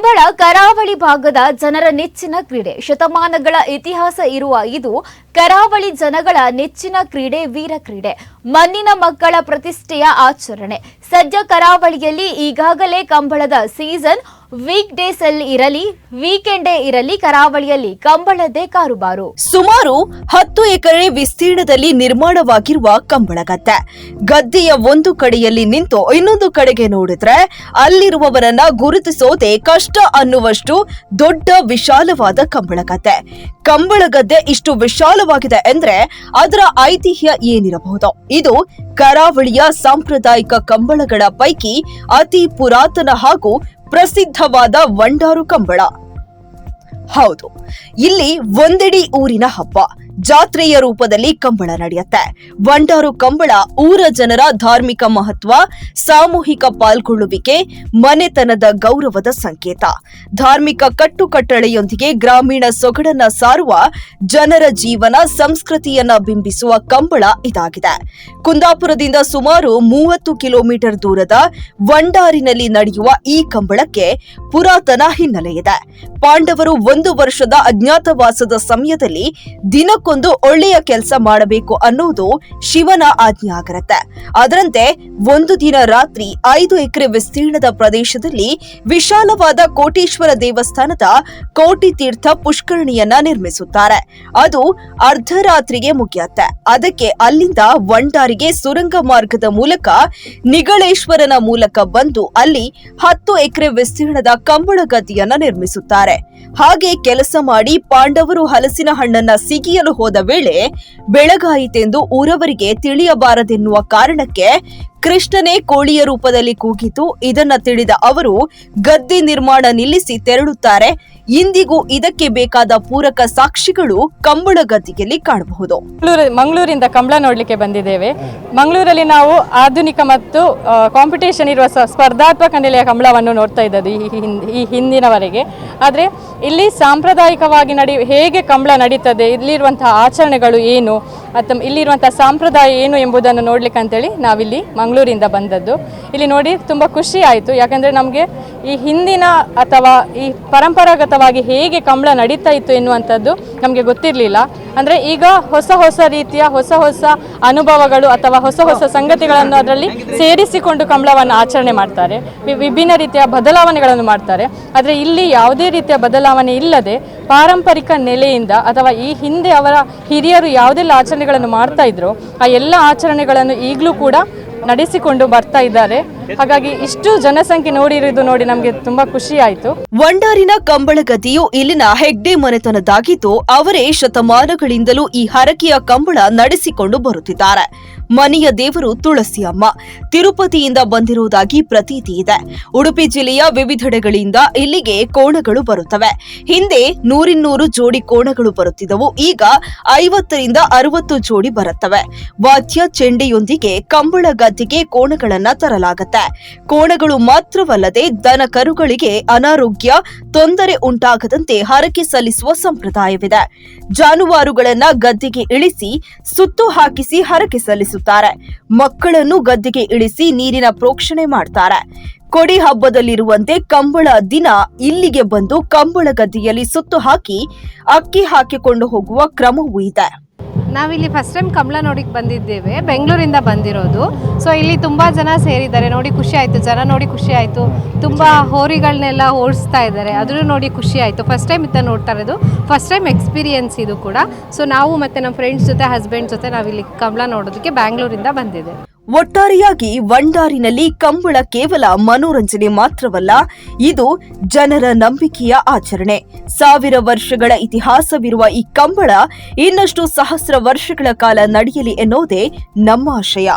ಕಂಬಳ ಕರಾವಳಿ ಭಾಗದ ಜನರ ನೆಚ್ಚಿನ ಕ್ರೀಡೆ. ಶತಮಾನಗಳ ಇತಿಹಾಸ ಇರುವ ಇದು ಕರಾವಳಿ ಜನಗಳ ನೆಚ್ಚಿನ ಕ್ರೀಡೆ, ವೀರ ಕ್ರೀಡೆ. ಮಣ್ಣಿನ ಮಕ್ಕಳ ಪ್ರತಿಷ್ಠೆಯ ಆಚರಣೆ. ಸದ್ಯ ಕರಾವಳಿಯಲ್ಲಿ ಈಗಾಗಲೇ ಕಂಬಳದ ಸೀಸನ್ ವೀಕ್ ಡೇಸ್ ಅಲ್ಲಿ ಇರಲಿ, ವೀಕೆಂಡೇ ಇರಲಿ, ಕರಾವಳಿಯಲ್ಲಿ ಕಂಬಳದ್ದೇ ಕಾರುಬಾರು. ಸುಮಾರು ಹತ್ತು ಎಕರೆ ವಿಸ್ತೀರ್ಣದಲ್ಲಿ ನಿರ್ಮಾಣವಾಗಿರುವ ಕಂಬಳಗತ್ತೆ ಗದ್ದೆಯ ಒಂದು ಕಡೆಯಲ್ಲಿ ನಿಂತು ಇನ್ನೊಂದು ಕಡೆಗೆ ನೋಡಿದ್ರೆ ಅಲ್ಲಿರುವವರನ್ನ ಗುರುತಿಸೋದೇ ಕಷ್ಟ ಅನ್ನುವಷ್ಟು ದೊಡ್ಡ ವಿಶಾಲವಾದ ಕಂಬಳಗತ್ತೆ ಕಂಬಳಗದ್ದೆ ಇಷ್ಟು ವಿಶಾಲವಾಗಿದೆ ಅಂದ್ರೆ ಅದರ ಐತಿಹ್ಯ ಏನಿರಬಹುದು? ಇದು ಕರಾವಳಿಯ ಸಾಂಪ್ರದಾಯಿಕ ಕಂಬಳಗಳ ಪೈಕಿ ಅತಿ ಪುರಾತನ ಹಾಗೂ ಪ್ರಸಿದ್ಧವಾದ ವಂಡಾರು ಕಂಬಳ. ಹೌದು ಇಲ್ಲಿ ಒಂದೆಡಿ ಊರಿನ ಹಬ್ಬ. ಜಾತ್ರೆಯ ರೂಪದಲ್ಲಿ ಕಂಬಳ ನಡೆಯುತ್ತೆ. ವಂಡಾರು ಕಂಬಳ, ಊರ ಜನರ ಧಾರ್ಮಿಕ ಮಹತ್ವ, ಸಾಮೂಹಿಕ ಪಾಲ್ಗೊಳ್ಳುವಿಕೆ, ಮನೆತನದ ಗೌರವದ ಸಂಕೇತ. ಧಾರ್ಮಿಕ ಕಟ್ಟುಕಟ್ಟಳೆಯೊಂದಿಗೆ ಗ್ರಾಮೀಣ ಸೊಗಡನ್ನ ಸಾರುವ ಜನರ ಜೀವನ, ಸಂಸ್ಕೃತಿಯನ್ನ ಬಿಂಬಿಸುವ ಕಂಬಳ ಇದಾಗಿದೆ. ಕುಂದಾಪುರದಿಂದ ಸುಮಾರು ಮೂವತ್ತು ಕಿಲೋಮೀಟರ್ ದೂರದ ವಂಡಾರಿನಲ್ಲಿ ನಡೆಯುವ ಈ ಕಂಬಳಕ್ಕೆ ಪುರಾತನ ಹಿನ್ನೆಲೆಯಿದೆ ಪಾಂಡವರು ಒಂದು ವರ್ಷದ ಅಜ್ಞಾತವಾಸದ ಸಮಯದಲ್ಲಿ ದಿನಕ್ಕೊಂದು ಒಳ್ಳೆಯ ಕೆಲಸ ಮಾಡಬೇಕು ಅನ್ನುವುದು ಶಿವನ ಆಜ್ಞೆ ಆಗಿರುತ್ತೆ ಅದರಂತೆ ಒಂದು ದಿನ ರಾತ್ರಿ ಐದು ಎಕರೆ ವಿಸ್ತೀರ್ಣದ ಪ್ರದೇಶದಲ್ಲಿ ವಿಶಾಲವಾದ ಕೋಟೇಶ್ವರ ದೇವಸ್ಥಾನದ ಕೋಟಿ ತೀರ್ಥ ಪುಷ್ಕರಣಿಯನ್ನ ನಿರ್ಮಿಸುತ್ತಾರೆ. ಅದು ಅರ್ಧರಾತ್ರಿಗೆ ಮುಗಿಯತ್ತೆ. ಅದಕ್ಕೆ ಅಲ್ಲಿಂದ ವಂಡಾರಿಗೆ ಸುರಂಗ ಮಾರ್ಗದ ಮೂಲಕ ನಿಗಳೇಶ್ವರನ ಮೂಲಕ ಬಂದು ಅಲ್ಲಿ ಹತ್ತು ಎಕರೆ ವಿಸ್ತೀರ್ಣದ ಕಂಬಳ ಗದ್ದಿಯನ್ನ ನಿರ್ಮಿಸುತ್ತಾರೆ. ಹಾಗೆ ಕೆಲಸ ಮಾಡಿ ಪಾಂಡವರು ಹಲಸಿನ ಹಣ್ಣನ್ನ ಸಿಗಿಯಲು ಹೋದ ವೇಳೆ ಬೆಳಗಾಯಿತೆಂದು ಊರವರಿಗೆ ತಿಳಿಯಬಾರದೆನ್ನುವ ಕಾರಣಕ್ಕೆ ಕೃಷ್ಣನೇ ಕೋಳಿಯ ರೂಪದಲ್ಲಿ ಕೂಗಿತು. ಇದನ್ನ ತಿಳಿದ ಅವರು, ಗದ್ದೆ ನಿರ್ಮಾಣ ನಿಲ್ಲಿಸಿ ತೆರಳುತ್ತಾರೆ. ಇಂದಿಗೂ ಇದಕ್ಕೆ ಬೇಕಾದ ಪೂರಕ ಸಾಕ್ಷಿಗಳು ಕಂಬಳ ಗದ್ದಿಗೆಯಲ್ಲಿ ಕಾಣಬಹುದು. ಮಂಗಳೂರು, ಮಂಗಳೂರಿಂದ ಕಂಬಳ ನೋಡಲಿಕ್ಕೆ ಬಂದಿದ್ದೇವೆ. ಮಂಗಳೂರಲ್ಲಿ ನಾವು ಆಧುನಿಕ ಮತ್ತು ಕಾಂಪಿಟೇಷನ್ ಇರುವ ಸ್ಪರ್ಧಾತ್ಮಕ ನೆಲೆಯ ಕಂಬಳವನ್ನು ನೋಡ್ತಾ ಇದ್ದದ್ದು ಈ ಹಿಂದಿನವರೆಗೆ. ಆದರೆ ಇಲ್ಲಿ ಸಾಂಪ್ರದಾಯಿಕವಾಗಿ ನಡಿ, ಹೇಗೆ ಕಂಬಳ ನಡೀತದೆ, ಇಲ್ಲಿರುವಂತಹ ಆಚರಣೆಗಳು ಏನು, ಅಥವಾ ಇಲ್ಲಿರುವಂತಹ ಸಂಪ್ರದಾಯ ಏನು ಎಂಬುದನ್ನು ನೋಡ್ಲಿಕ್ಕೆ ಅಂತೇಳಿ ನಾವಿಲ್ಲಿ ಮಂಗಳೂರಿಂದ ಬಂದದ್ದು. ಇಲ್ಲಿ ನೋಡಿ, ತುಂಬ ಖುಷಿ ಆಯಿತು. ಯಾಕಂದರೆ ನಮಗೆ ಈ ಹಿಂದಿನ ಅಥವಾ ಈ ಪರಂಪರಾಗತವಾಗಿ ಹೇಗೆ ಕಂಬಳ ನಡೀತಾ ಇತ್ತು ಎನ್ನುವಂಥದ್ದು ನಮಗೆ ಗೊತ್ತಿರಲಿಲ್ಲ. ಅಂದರೆ ಈಗ ಹೊಸ ಹೊಸ ರೀತಿಯ ಹೊಸ ಹೊಸ ಅನುಭವಗಳು ಅಥವಾ ಹೊಸ ಹೊಸ ಸಂಗತಿಗಳನ್ನು ಅದರಲ್ಲಿ ಸೇರಿಸಿಕೊಂಡು ಕಂಬಳವನ್ನು ಆಚರಣೆ ಮಾಡ್ತಾರೆ. ವಿಭಿನ್ನ ರೀತಿಯ ಬದಲಾವಣೆಗಳನ್ನು ಮಾಡ್ತಾರೆ. ಆದರೆ ಇಲ್ಲಿ ಯಾವುದೇ ರೀತಿಯ ಬದಲಾವಣೆ ಇಲ್ಲದೆ ಪಾರಂಪರಿಕ ನೆಲೆಯಿಂದ ಅಥವಾ ಈ ಹಿಂದೆ ಅವರ ಹಿರಿಯರು ಯಾವುದೆಲ್ಲ ಆಚರಣೆಗಳನ್ನು ಮಾಡ್ತಾ ಇದ್ರು, ಆ ಎಲ್ಲ ಆಚರಣೆಗಳನ್ನು ಈಗಲೂ ಕೂಡ ನಡೆಸಿಕೊಂಡು ಬರ್ತಾ ಇದ್ದಾರೆ. ಹಾಗಾಗಿ ಇಷ್ಟು ಜನಸಂಖ್ಯೆ ನೋಡಿರೋದು ನೋಡಿ ನಮಗೆ ತುಂಬಾ ಖುಷಿ ಆಯಿತು. ವಂಡಾರಿನ ಕಂಬಳಗತಿಯು ಇಲ್ಲಿನ ಹೆಗ್ಡೆ ಮನೆತನದಾಗಿದ್ದು, ಅವರೇ ಶತಮಾನಗಳಿಂದಲೂ ಈ ಹರಕೆಯ ಕಂಬಳ ನಡೆಸಿಕೊಂಡು ಬರುತ್ತಿದ್ದಾರೆ. ಮನೆಯ ದೇವರು ತುಳಸಿ ಅಮ್ಮ ತಿರುಪತಿಯಿಂದ ಬಂದಿರುವುದಾಗಿ ಪ್ರತೀತಿ ಇದೆ. ಉಡುಪಿ ಜಿಲ್ಲೆಯ ವಿವಿಧೆಡೆಗಳಿಂದ ಇಲ್ಲಿಗೆ ಕೋಣಗಳು ಬರುತ್ತವೆ. ಹಿಂದೆ ನೂರಿನ್ನೂರು ಜೋಡಿ ಕೋಣಗಳು ಬರುತ್ತಿದ್ದವು. ಈಗ ಐವತ್ತರಿಂದ ಅರವತ್ತು ಜೋಡಿ ಬರುತ್ತವೆ. ವಾದ್ಯ ಚೆಂಡೆಯೊಂದಿಗೆ ಕಂಬಳ ಗದ್ದಿಗೆ ಕೋಣಗಳನ್ನ ತರಲಾಗುತ್ತೆ. ಕೋಣಗಳು ಮಾತ್ರವಲ್ಲದೆ ದನ ಕರುಗಳಿಗೆ ಅನಾರೋಗ್ಯ, ತೊಂದರೆ ಉಂಟಾಗದಂತೆ ಹರಕೆ ಸಲ್ಲಿಸುವ ಸಂಪ್ರದಾಯವಿದೆ. ಜಾನುವಾರುಗಳನ್ನ ಗದ್ದೆಗೆ ಇಳಿಸಿ, ಸುತ್ತು ಹಾಕಿಸಿ ಹರಕೆ ಸಲ್ಲಿಸುತ್ತಾರೆ. ಮಕ್ಕಳನ್ನು ಗದ್ದೆಗೆ ಇಳಿಸಿ ನೀರಿನ ಪ್ರೋಕ್ಷಣೆ ಮಾಡ್ತಾರೆ. ಕೊಡಿ ಹಬ್ಬದಲ್ಲಿರುವಂತೆ ಕಂಬಳ ದಿನ ಇಲ್ಲಿಗೆ ಬಂದು ಕಂಬಳ ಗದ್ದೆಯಲ್ಲಿ ಸುತ್ತು ಹಾಕಿ, ಅಕ್ಕಿ ಹಾಕಿಕೊಂಡು ಹೋಗುವ ಕ್ರಮವೂ ಇದೆ. ನಾವಿಲ್ಲಿ ಫಸ್ಟ್ ಟೈಮ್ ಕಮಲ ನೋಡಿಕ್ ಬಂದಿದ್ದೇವೆ, ಬೆಂಗಳೂರಿಂದ ಬಂದಿರೋದು. ಸೊ ಇಲ್ಲಿ ತುಂಬ ಜನ ಸೇರಿದ್ದಾರೆ. ನೋಡಿ ಖುಷಿ ಆಯಿತು. ಜನ ನೋಡಿ ಖುಷಿ ಆಯಿತು. ತುಂಬ ಹೋರಿಗಳನ್ನೆಲ್ಲ ಓಡಿಸ್ತಾ ಇದ್ದಾರೆ. ಅದನ್ನು ನೋಡಿ ಖುಷಿ ಆಯಿತು. ಫಸ್ಟ್ ಟೈಮ್ ಇತ್ತ ನೋಡ್ತಾ ಇರೋದು. ಫಸ್ಟ್ ಟೈಮ್ ಎಕ್ಸ್ಪೀರಿಯನ್ಸ್ ಇದು ಕೂಡ. ಸೊ ನಾವು ಮತ್ತು ನಮ್ಮ ಫ್ರೆಂಡ್ಸ್ ಜೊತೆ ಹಸ್ಬೆಂಡ್ ಜೊತೆ ನಾವಿಲ್ಲಿ ಕಮಲ ನೋಡೋದಕ್ಕೆ ಬ್ಯಾಂಗ್ಳೂರಿಂದ ಬಂದಿದ್ದೇವೆ. ಒಟ್ಟಾರೆಯಾಗಿ ವಂಡಾರಿನಲ್ಲಿ ಕಂಬಳ ಕೇವಲ ಮನೋರಂಜನೆ ಮಾತ್ರವಲ್ಲ, ಇದು ಜನರ ನಂಬಿಕೆಯ ಆಚರಣೆ. ಸಾವಿರ ವರ್ಷಗಳ ಇತಿಹಾಸವಿರುವ ಈ ಕಂಬಳ ಇನ್ನಷ್ಟು ಸಹಸ್ರ ವರ್ಷಗಳ ಕಾಲ ನಡೆಯಲಿ ಎನ್ನುವುದೇ ನಮ್ಮ ಆಶಯ.